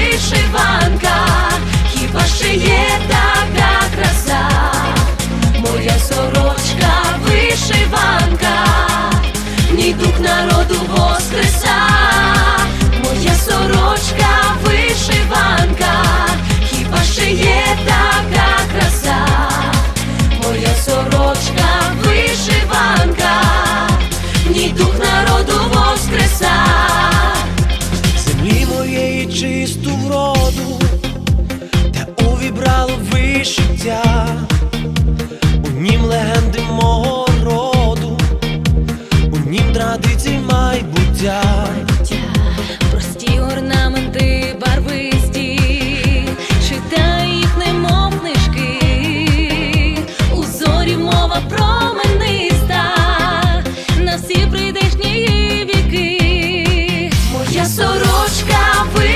вишиванка, землі чисту вроду, те увібрало вишиття, у нім легенди мого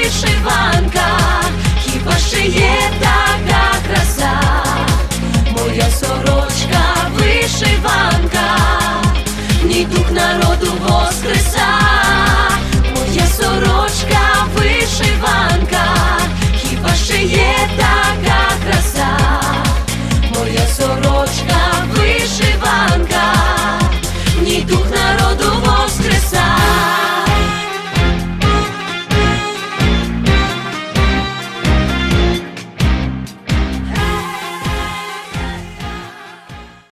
вишиванка, хіба ще є